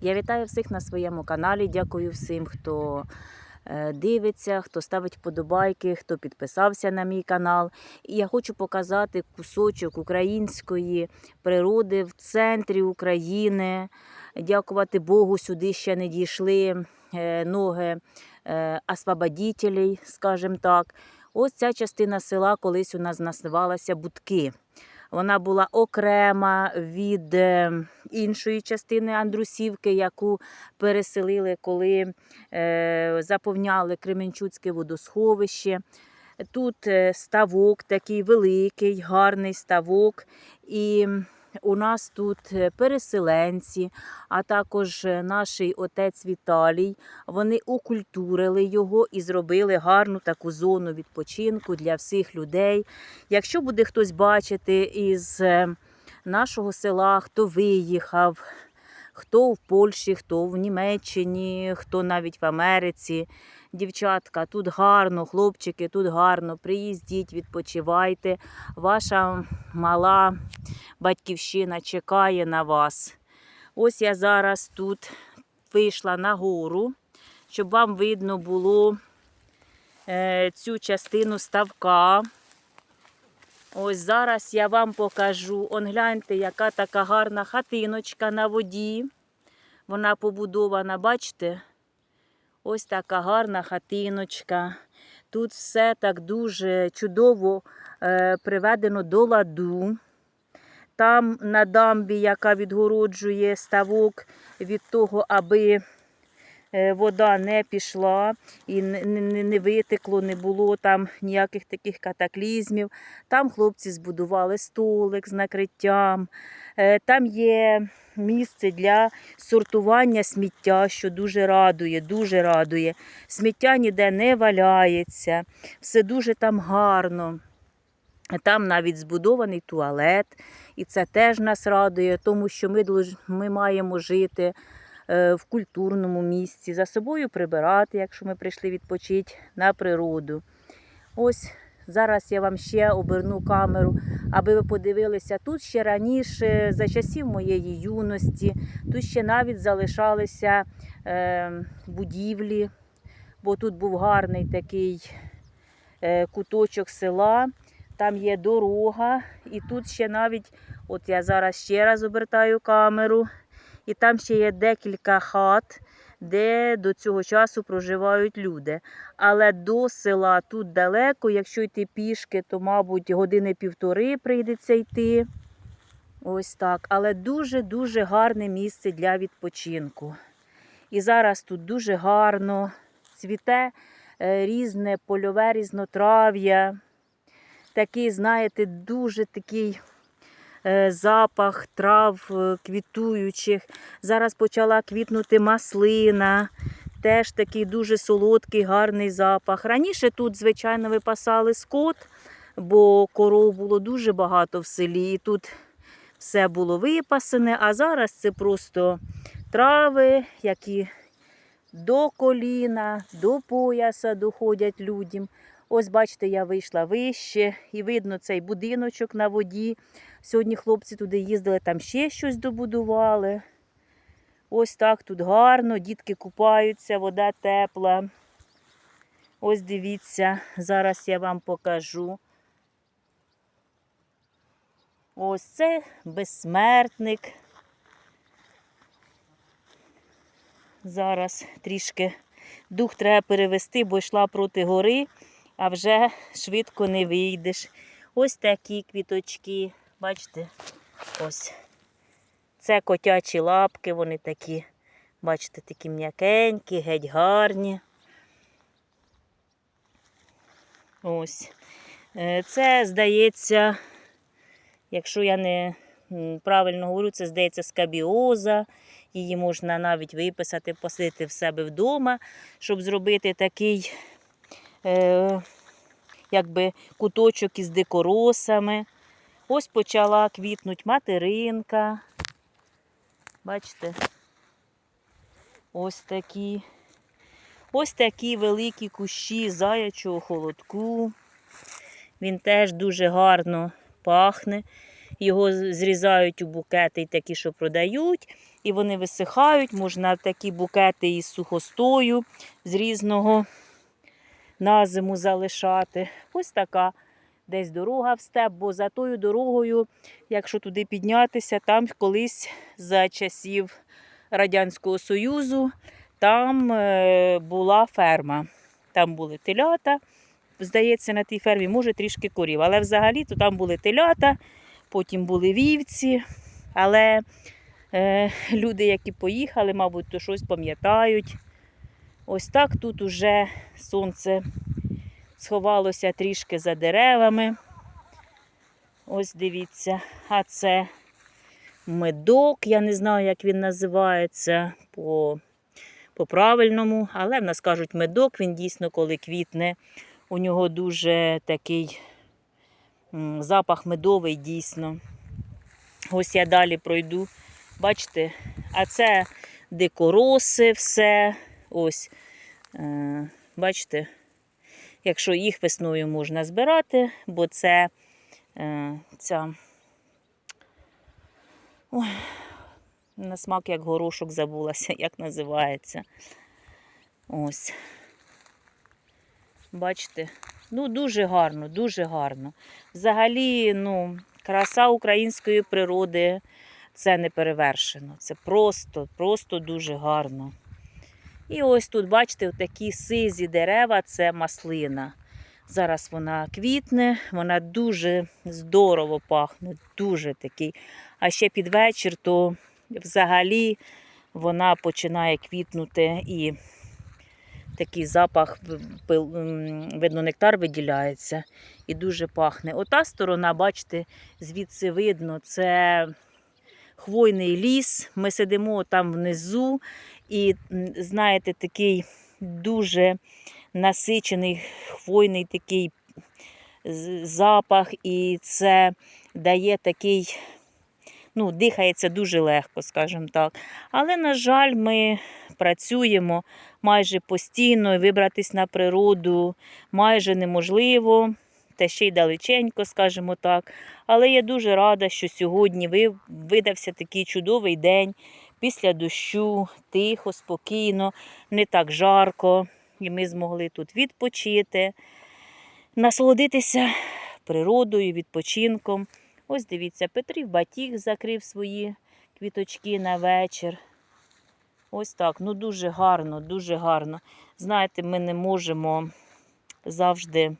Я вітаю всіх на своєму каналі. Дякую всім, хто е, дивиться, хто ставить вподобайки, хто підписався на мій канал. І я хочу показати кусочок української природи в центрі України. Дякувати Богу, сюди ще не дійшли е, ноги е, освободителей, скажімо так. Ось ця частина села колись у нас називалася Будки. Вона була окрема від е, іншої частини Андрусівки, яку переселили, коли е, заповняли Кременчуцьке водосховище. Тут е, ставок такий великий, гарний ставок. І у нас тут е, переселенці, а також е, наш отець Віталій. Вони окультурили його і зробили гарну таку зону відпочинку для всіх людей. Якщо буде хтось бачити із е, нашого села, хто виїхав, хто в Польщі, хто в Німеччині, хто навіть в Америці. Дівчатка, тут гарно, хлопчики, тут гарно. Приїздіть, відпочивайте. Ваша мала батьківщина чекає на вас. Ось я зараз тут вийшла на гору, щоб вам видно було е, цю частину ставка. Ось зараз я вам покажу. Он гляньте, яка така гарна хатиночка на воді. Вона побудована, бачите? Ось така гарна хатиночка. Тут все так дуже чудово е, приведено до ладу. Там на дамбі, яка відгороджує ставок від того, аби е, вода не пішла і не, витекло, не було там ніяких таких катаклізмів. Там хлопці збудували столик з накриттям. Е, Там є місце для сортування сміття, що дуже радує, дуже радує. Сміття ніде не валяється, все дуже там гарно. Там навіть збудований туалет, і це теж нас радує, тому що ми, ми маємо жити е, в культурному місці, за собою прибирати, якщо ми прийшли відпочити на природу. Ось зараз я вам ще оберну камеру, аби ви подивилися. Тут ще раніше, за часів моєї юності, тут ще навіть залишалися е, будівлі, бо тут був гарний такий е, куточок села. Там є дорога, і тут ще навіть, от я зараз ще раз обертаю камеру, і там ще є декілька хат, де до цього часу проживають люди. Але до села тут далеко, якщо йти пішки, то, мабуть, години півтори прийдеться йти. Ось так. Але дуже-дуже гарне місце для відпочинку. І зараз тут дуже гарно цвіте е, різне польове різнотрав'я такий, знаєте, дуже такий запах трав е, квітуючих. Зараз почала квітнути маслина. Теж такий дуже солодкий, гарний запах. Раніше тут, звичайно, випасали скот, бо коров було дуже багато в селі. І тут все було випасене, а зараз це просто трави, які до коліна, до пояса доходять людям. Ось, бачите, я вийшла вище і видно цей будиночок на воді. Сьогодні хлопці туди їздили, там ще щось добудували. Ось так тут гарно, дітки купаються, вода тепла. Ось дивіться, зараз я вам покажу. Ось це безсмертник. Зараз трішки дух треба перевести, бо йшла проти гори а вже швидко не вийдеш. Ось такі квіточки. Бачите? Ось. Це котячі лапки, вони такі, бачите, такі м'якенькі, геть гарні. Ось. Е, Це, здається, якщо я не правильно говорю, це здається скабіоза. Її можна навіть виписати, посадити в себе вдома, щоб зробити такий е, якби куточок із дикоросами. Ось почала квітнути материнка. Бачите? Ось такі. Ось такі великі кущі заячого холодку. Він теж дуже гарно пахне. Його зрізають у букети й такі, що продають. і вони висихають. Можна такі букети із сухостою з різного на зиму залишати. Ось така десь дорога в степ, бо за тою дорогою, якщо туди піднятися, там колись за часів Радянського Союзу там е, була ферма. Там були телята, здається, на тій фермі, може трішки корів. Але взагалі то там були телята, потім були вівці. Але е, люди, які поїхали, мабуть, то щось пам'ятають. Ось так тут уже сонце сховалося трішки за деревами. Ось дивіться, а це медок, я не знаю, як він називається по, по правильному, але в нас кажуть медок, він дійсно, коли квітне, у нього дуже такий запах медовий дійсно. Ось я далі пройду. Бачите, а це дикороси, все. Ось, е, бачите, якщо їх весною можна збирати, бо це е, ця. Ой, на смак як горошок забулася, як називається. Ось. Бачите? Ну, дуже гарно, дуже гарно. Взагалі, ну, краса української природи це не перевершено. Це просто, просто дуже гарно. І ось тут, бачите, такі сизі дерева це маслина. Зараз вона квітне, вона дуже здорово пахне, дуже такий. А ще під вечір, то взагалі вона починає квітнути і такий запах, видно, нектар виділяється і дуже пахне. Ота сторона, бачите, звідси видно, це хвойний ліс. Ми сидимо там внизу, і знаєте, такий дуже насичений хвойний такий запах, і це дає такий, ну, дихається дуже легко, скажімо так. Але, на жаль, ми працюємо майже постійно, вибратись на природу майже неможливо, та ще й далеченько, скажімо так. Але я дуже рада, що сьогодні видався такий чудовий день після дощу, тихо, спокійно, не так жарко. І ми змогли тут відпочити, насолодитися природою, відпочинком. Ось дивіться, Петрів батіг закрив свої квіточки на вечір. Ось так. Ну дуже гарно, дуже гарно. Знаєте, ми не можемо завжди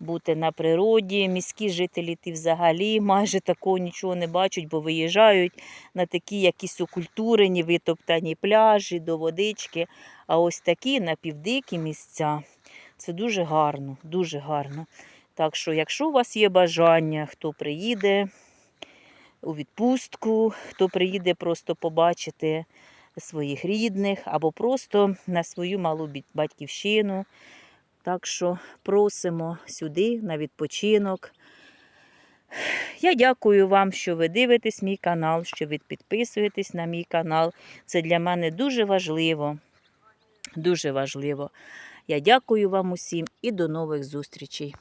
бути на природі. Міські жителі ті взагалі майже такого нічого не бачать, бо виїжджають на такі якісь окультурені, витоптані пляжі до водички. А ось такі напівдикі місця. Це дуже гарно, дуже гарно. Так що, якщо у вас є бажання, хто приїде у відпустку, хто приїде просто побачити своїх рідних або просто на свою малу батьківщину. Так що просимо сюди на відпочинок. Я дякую вам, що ви дивитесь мій канал, що ви підписуєтесь на мій канал. Це для мене дуже важливо. Дуже важливо. Я дякую вам усім і до нових зустрічей.